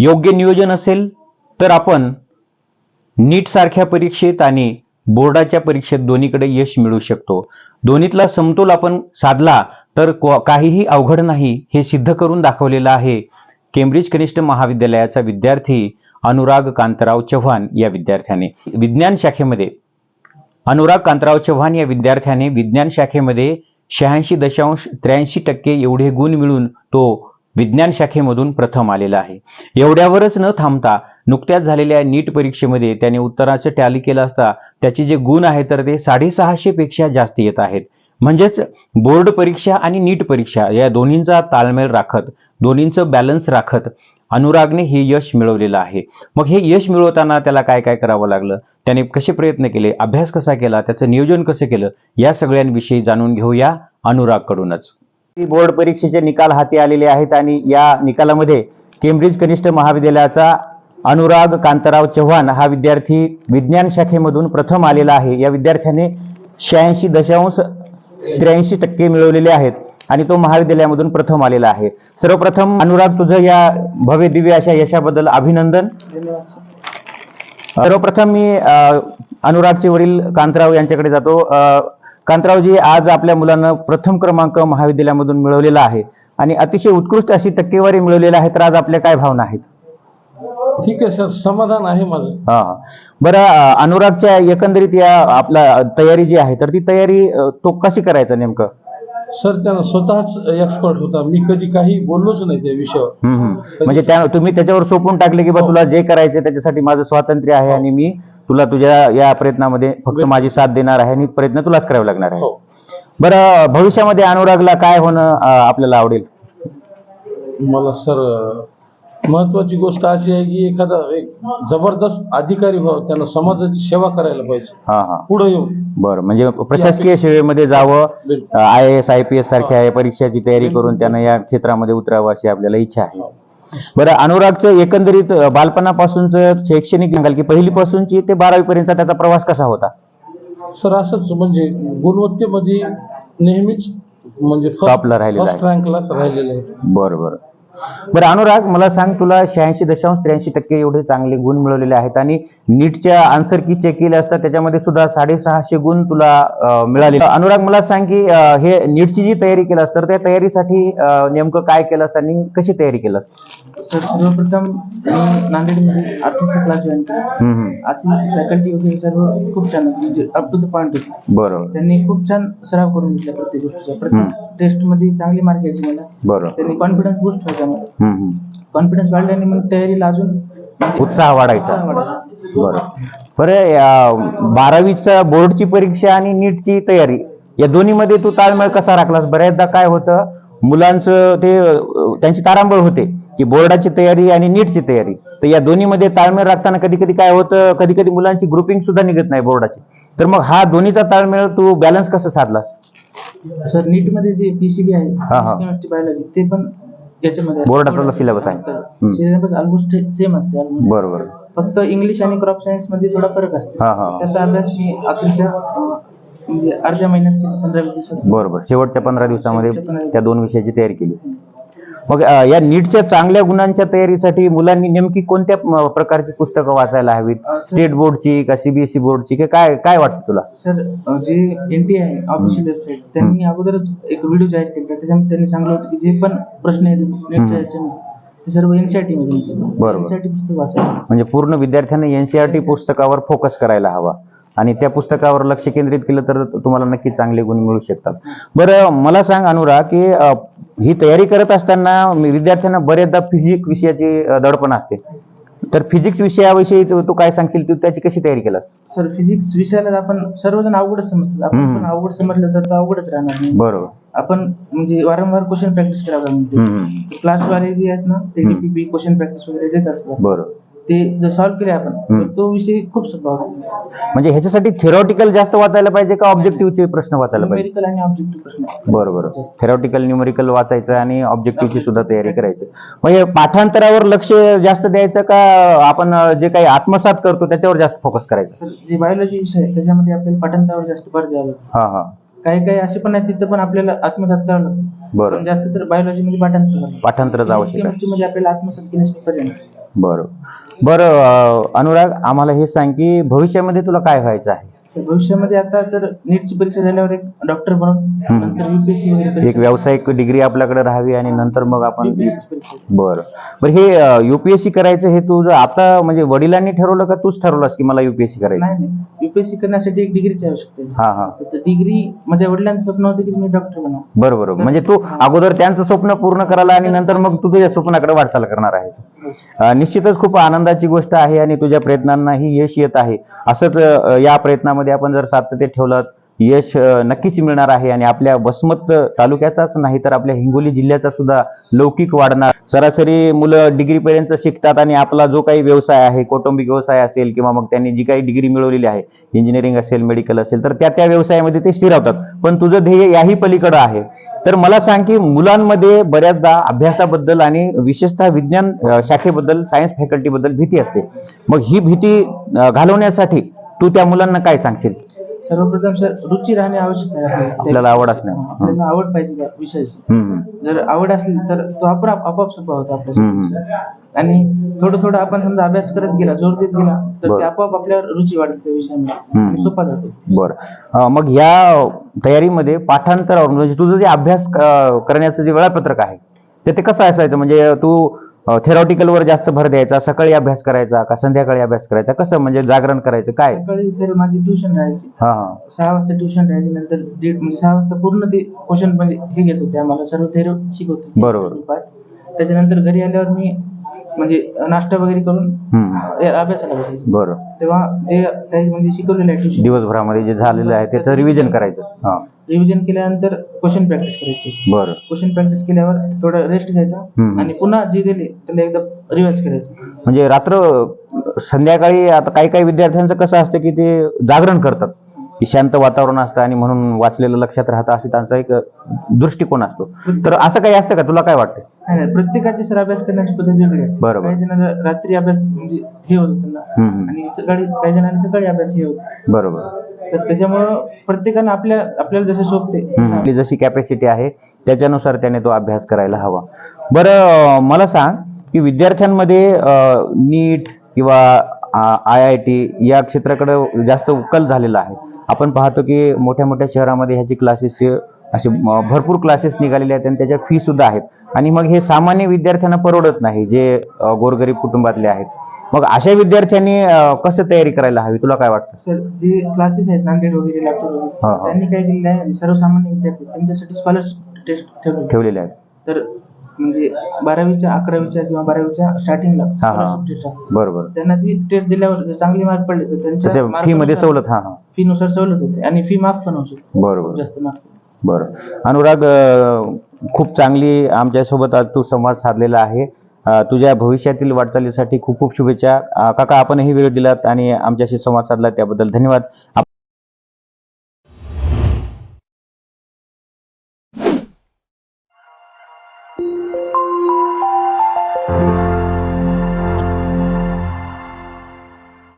योग्य नियोजन असेल तर आपण नीट सारख्या परीक्षेत आणि बोर्डाच्या परीक्षेत दोन्हीकडे यश मिळू शकतो. दोन्हीतला समतोल आपण साधला तर काहीही अवघड नाही हे सिद्ध करून दाखवलेलं आहे. केम्ब्रिज कनिष्ठ महाविद्यालयाचा विद्यार्थी अनुराग कांतराव चव्हाण या विद्यार्थ्याने. विज्ञान शाखेमध्ये अनुराग कांतराव चव्हाण या विद्यार्थ्याने विज्ञान शाखेमध्ये शहाऐंशी दशांश त्र्याऐंशी टक्के एवढे गुण मिळून तो विज्ञान शाखेमधून प्रथम आलेला आहे. एवढ्यावरच न थांबता नुकत्याच झालेल्या नीट परीक्षेमध्ये त्याने उत्तराचं टॅली केलं असता त्याचे जे गुण आहेत तर ते साडेसहाशे पेक्षा जास्त येत आहेत. म्हणजेच बोर्ड परीक्षा आणि नीट परीक्षा या दोन्हींचा ताळमेळ राखत दोन्हींचं बॅलन्स राखत अनुरागने हे यश मिळवलेलं आहे. मग हे यश मिळवताना त्याला काय काय करावं लागलं? त्याने कसे प्रयत्न केले? अभ्यास कसा केला? त्याचं नियोजन कसं केलं? या सगळ्यांविषयी जाणून घेऊया अनुरागकडूनच. बोर्ड परीक्षेचे निकाल हाती आलेले आहेत आणि या निकालामध्ये केम्ब्रिज कनिष्ठ महाविद्यालयाचा अनुराग कांताराव चव्हाण हा विद्यार्थी विज्ञान शाखेमधून प्रथम आलेला आहे. या विद्यार्थ्याने शहाऐंशी दशांश त्र्याऐंशी टक्के मिळवलेले आहेत आणि तो महाविद्यालयामधून प्रथम आलेला आहे. सर्वप्रथम अनुराग तुझं या भव्य दिव्य अशा यशाबद्दल अभिनंदन. सर्वप्रथम मी अ, अनुरागचे वडील कांतराव यांच्याकडे जातो. कांतरावजी आज आपल्या मुलानं प्रथम क्रमांक महाविद्यालयामधून मिळवलेला आहे आणि अतिशय उत्कृष्ट अशी टक्केवारी मिळवलेली आहे तर आज आपल्या काय भावना आहेत? ठीक आहे सर. समाधान आहे माझं. हा. हा. बरं अनुरागच्या एकंदरीत या आपला तयारी जी आहे तर ती तयारी तो कशी करायचं नेमकं? सर त्यानं स्वतःच एक्सपर्ट होता. मी कधी काही बोललोच नाही त्या विषयावर. म्हणजे त्या तुम्ही त्याच्यावर सोपून टाकले की बा तुला जे करायचं त्याच्यासाठी माझं स्वातंत्र्य आहे आणि मी तुला तुझ्या या प्रयत्नामध्ये फक्त माझी साथ देणार आहे आणि प्रयत्न तुलाच करावे लागणार आहे. हो. बरं भविष्यामध्ये अनुरागला काय होणं आपल्याला आवडेल? मला सर महत्वाची गोष्ट अशी आहे की एखादा एक जबरदस्त अधिकारी व्हावं त्यानं समाजाची सेवा करायला पाहिजे. हा हा. पुढे येऊन. बरं म्हणजे प्रशासकीय सेवेमध्ये जावं. I S I P S सारख्या परीक्षाची तयारी करून त्यानं या क्षेत्रामध्ये उतरावं अशी आपल्याला इच्छा आहे. बरं अनुरागचं एकंदरीत बालपणापासूनच शैक्षणिक सांगाल की पहिलीपासूनची ते बारावी पर्यंतचा त्याचा प्रवास कसा होता? सर असंच म्हणजे गुणवत्तेमध्ये नेहमीच म्हणजे राहिलेला आहे. फर्स्ट रँकलाच राहिलेलं आहे. बरं बरं. बरं अनुराग मला सांग तुला शहाऐंशी दशांश त्र्याऐंशी टक्के एवढे चांगले गुण मिळवलेले आहेत आणि नीटच्या आन्सर की चेक केले असतात त्याच्यामध्ये सुद्धा साडेसहाशे गुण तुला मिळाले. अनुराग मला सांग की हे नीटची जी तयारी केलास तर त्या तयारीसाठी नेमकं काय केलंस आणि कशी तयारी केलास सर सर्वप्रथम मी नांदेडमध्ये R C C class join केला. हम्म, हम्म. आर सी सीची फॅकल्टी वगैरे सर्व खूप छान म्हणजे अप टू द होती. बरोबर. त्यांनी खूप छान सराव करून घेतला प्रत्येक गोष्टीचा. प्रत्येक टेस्टमध्ये चांगली मार्क यायचे मला. बरोबर. त्यांनी कॉन्फिडन्स बूस्ट व्हायचा हम्म. कॉन्फिडन्स वाढल्याने मग तयारीला अजून म्हणजे उत्साह वाढायचा. उत्साह वाढायचा. बरं. बरं अं, बारावीचा बोर्डची परीक्षा आणि नीटची तयारी या दोन्हीमध्ये तू ताळमेळ कसा राखलास? बऱ्याचदा काय होतं मुलांचं ते अं, त्यांची तारांबळ होते की बोर्डाची तयारी आणि नीटची तयारी. तर या दोन्हीमध्ये ताळमेळ राखताना कधी कधी काय होतं कधी कधी मुलांची ग्रुपिंग सुद्धा निघत नाही बोर्डाची. तर मग हा दोन्हीचा ताळमेळ तू बॅलन्स कसं साधलास? सर नीटमध्ये जे पीसीबी आहे हा, हा. बायोलॉजी ते पण याच्यामध्ये बोर्डाचा syllabus आहे. सिलेबस ऑलमोस्ट सेम असते almost. बरं बरं फक्त इंग्लिश आणि क्रॉप सायन्समध्ये थोडा फरक असतो हा, हा. त्याचा अभ्यास मी अखेरच्या अं, म्हणजे अर्ध्या महिन्यात पंधरा वीस दिवसात बरोबर शेवटच्या पंधरा दिवसामध्ये त्या दोन विषयाची तयारी केली मग या नीटच्या चांगल्या गुणांच्या तयारीसाठी मुलांनी नेमकी कोणत्या प्रकारची पुस्तकं वाचायला हवीत? स्टेट बोर्डची का सीबीएसई बोर्डची की काय काय वाटतं तुला? सर जे एनटी आहे ऑफिशियल वेबसाईट त्यांनी अगोदरच एक व्हिडिओ जाहीर केला. त्याच्यामध्ये त्यांनी सांगितलं होतं की जे पण प्रश्न आहेत ते सर्व एनसीआरटी मध्ये बरोबर. पुस्तक वाचायला. म्हणजे पूर्ण विद्यार्थ्यांनी एनसीआरटी पुस्तकावर फोकस करायला हवा. आणि त्या पुस्तकावर लक्ष केंद्रित केलं तर तुम्हाला नक्की चांगले गुण मिळू शकतात. बरं मला सांग अनुराग की ही तयारी करत असताना विद्यार्थ्यांना बरेचदा फिजिक्स विषयाची दडपण असते. तर फिजिक्स विषयाविषयी तू तू काय सांगशील? तू त्याची कशी तयारी केलास? सर फिजिक्स विषयाला आपण सर्वजण अवघडच समजतात आपण. पण अवघड समजलं तर तो अवघडच राहणार नाही. बरोबर. आपण म्हणजे वारंवार क्वेश्चन प्रॅक्टिस करावं लागते. हम्म. क्लासवाले जे आहेत ना ते. डीपीपी क्वेश्चन प्रॅक्टिस वगैरे देत असतात. बरोबर. ते जर सॉल्व्ह केले आपण हम्म. तो विषय खूप सोपा होतो. म्हणजे ह्याच्यासाठी थेरॉटिकल जास्त वाचायला पाहिजे का ऑब्जेक्टिव्हचे प्रश्न वाचायला पाहिजे? न्यूमेरिकल आणि ऑब्जेक्टिव्ह प्रश्न बरोबर थेरॉटिकल न्यूमेरिकल वाचायचं आणि ऑब्जेक्टिव्हची सुद्धा तयारी करायची. म्हणजे पाठांतरावर लक्ष जास्त द्यायचं का आपण अं, जे काही आत्मसात करतो त्याच्यावर जास्त फोकस करायचं? सर जे बायोलॉजी विषय आहे त्याच्यामध्ये आपल्याला पाठांतरावर जास्त भर द्यावा लागतो. हा हा. काही काही असे पण आहेत तिथं पण आपल्याला आत्मसात करावं लागतं. पण जास्त तर बायोलॉजी मध्ये पाठांतर. पाठांतरच आवश्यक आहे. केमिस्ट्री मध्ये आपल्याला आत्मसात केल्यास पर्यंत बरं बरं अनुराग आम्हाला हे सांग की भविष्यामध्ये तुला काय व्हायचं आहे? भविष्यामध्ये आता तर नीटची परीक्षा झाल्यावर एक डॉक्टर बनून हम्म. नंतर युपीएससी वगैरे एक व्यावसायिक डिग्री आपल्याकडे राहावी आणि नंतर मग आपण परीक्षा. बरं. बरं हे युपीएससी करायचं हे तुझं आता म्हणजे वडिलांनी ठरवलं का तूच ठरवलंस की मला युपीएससी करायचं? नाही नाही. युपीएससी करण्यासाठी एक डिग्रीची आवश्यकता आहे. हा हा. तर डिग्री माझ्या वडिलांचं स्वप्न होतं की मी डॉक्टर बनावं. बरं बरं. म्हणजे तू अगोदर त्यांचं स्वप्न पूर्ण करायला आणि नंतर मग तू तुझ्या स्वप्नाकडे वाटचाल करणार आहेस. अं, निश्चितच खूप आनंदाची गोष्ट आहे आणि तुझ्या प्रयत्नांनाही यश येत आहे. असंच अं, या प्रयत्नामध्ये आपण जर सातत्य ठेवलं यश नक्कीच मिळणार आहे आणि आपल्या वसमत तालुक्याचाच नाही तर आपल्या हिंगोली जिल्ह्याचा सुद्धा लौकिक वाढणार. सरासरी मुलं डिग्रीपर्यंत शिकतात आणि आपला जो काही व्यवसाय आहे कौटुंबिक व्यवसाय असेल किंवा मग त्यांनी जी काही डिग्री मिळवलेली आहे इंजिनिअरिंग असेल मेडिकल असेल तर त्या त्या व्यवसायामध्ये ते स्थिरावतात. पण तुझं ध्येय याही पलीकडं आहे. तर मला सांग की मुलांमध्ये बऱ्याचदा अभ्यासाबद्दल आणि विशेषतः विज्ञान शाखेबद्दल सायन्स फॅकल्टीबद्दल भीती असते. मग ही भीती घालवण्यासाठी तू त्या मुलांना काय सांगशील? सर्वप्रथम सर रुची राहणे आवश्यक आहे. आपल्याला. आपल्याला आवड असणे आपल्याला आवड पाहिजे त्या विषयाची. हम्म, जर आवड असली तर तो आपण आपोआप सोपा होतो हम्म. आपल्या आणि थोडं थोडं आपण समजा अभ्यास करत गेला जोर देत गेला तर बरं. ते आपोआप आपल्यावर रुची वाढते त्या विषयामध्ये. हम्म. आणि सोपा जातो. बरं. अं, मग या तयारीमध्ये पाठांतरावर म्हणजे तुझं जे अभ्यास अं, करण्याचं जे वेळापत्रक आहे ते ते कसं असायचं? म्हणजे तू थेरॉटिकल वर जास्त भर द्यायचा सकाळी अभ्यास करायचा का संध्याकाळी अभ्यास करायचा? कसं म्हणजे जागरण करायचं काय? सकाळी सर माझी ट्युशन राहायची. हा हा. सहा वाजता ट्युशन राहायची नंतर दीड म्हणजे सहा वाजता पूर्ण ते क्वेश्चन म्हणजे हे घेत होते आम्हाला सर्व थेरो शिकवते बरोबर. पाठ. त्याच्यानंतर घरी आल्यावर मी म्हणजे नाश्ता वगैरे करून हम्म, या अभ्यासाला बसायचो. बरं. तेव्हा जे काही म्हणजे शिकवलेलं आहे ट्युशन दिवसभरामध्ये जे झालेलं आहे त्याचं रिव्हिजन करायचं. हा. रिव्हिजन केल्यानंतर क्वेश्चन प्रॅक्टिस करायची बरं. क्वेश्चन प्रॅक्टिस केल्यावर थोडा रेस्ट घ्यायचा हम्म. आणि पुन्हा जे दिले त्याला एकदा रिवाइज करायचं. म्हणजे रात्र संध्याकाळी आता काही काही विद्यार्थ्यांचं कसं असतं की ते जागरण करतात. की शांत वातावरण असतं आणि म्हणून वाचलेलं लक्षात राहतं असे त्यांचा एक दृष्टिकोन असतो. तर असं काही असतं का? तुला काय वाटतं? नाही, प्रत्येकाची सर अभ्यास करण्याची पद्धत वेगळी असते. बरोबर. काही जणांना रात्री अभ्यास म्हणजे हे होतं त्यांना. हम्म, हम्म. आणि सकाळी काही जणांना सकाळी अभ्यास हे होतं. बरोबर. तर त्याच्यामुळं प्रत्येकानं आपल्या आपल्याला जसं शोभते हम्म. आपली जशी कॅपॅसिटी आहे त्याच्यानुसार त्याने तो अभ्यास करायला हवा. बरं अं, मला सांग की विद्यार्थ्यांमध्ये नीट किंवा आय आय टी या क्षेत्राकडे जास्त उकल झालेला आहे. आपण पाहतो की मोठ्या मोठ्या शहरामध्ये ह्याची क्लासेसचे असे भरपूर क्लासेस निघालेले आहेत आणि त्याच्या फी सुद्धा आहेत. आणि मग हे सामान्य विद्यार्थ्यांना परवडत नाही जे गोरगरीब कुटुंबातले आहेत. मग अशा विद्यार्थ्यांनी कसं तयारी करायला हवी? तुला काय वाटतं? सर जे क्लासेस आहेत नांदेड वगैरे त्यांनी काय केलेलं आहे? सर्वसामान्य विद्यार्थी त्यांच्यासाठी स्कॉलरशिप टेस्ट ठेवली ठेवलेले आहेत. तर म्हणजे बारावीच्या अकरावीच्या किंवा बारावीच्या स्टार्टिंगला. स्कॉलरशिप टेस्ट असते बरोबर. त्यांना ती टेस्ट दिल्यावर जर चांगले मार्क पडले तर त्यांच्या फी मध्ये सवलत हा फी नुसार सवलत होते. आणि फी माफ पण होऊ शकते. बरोबर. जास्त मार्क बरं. अनुराग खूप चांगली आमच्यासोबत आज तू संवाद साधलेला आहे. तुझ्या भविष्यातील वाटचालीसाठी खूप खूप शुभेच्छा. काका आपणही वेळ दिलात आणि आमच्याशी संवाद साधला त्याबद्दल धन्यवाद.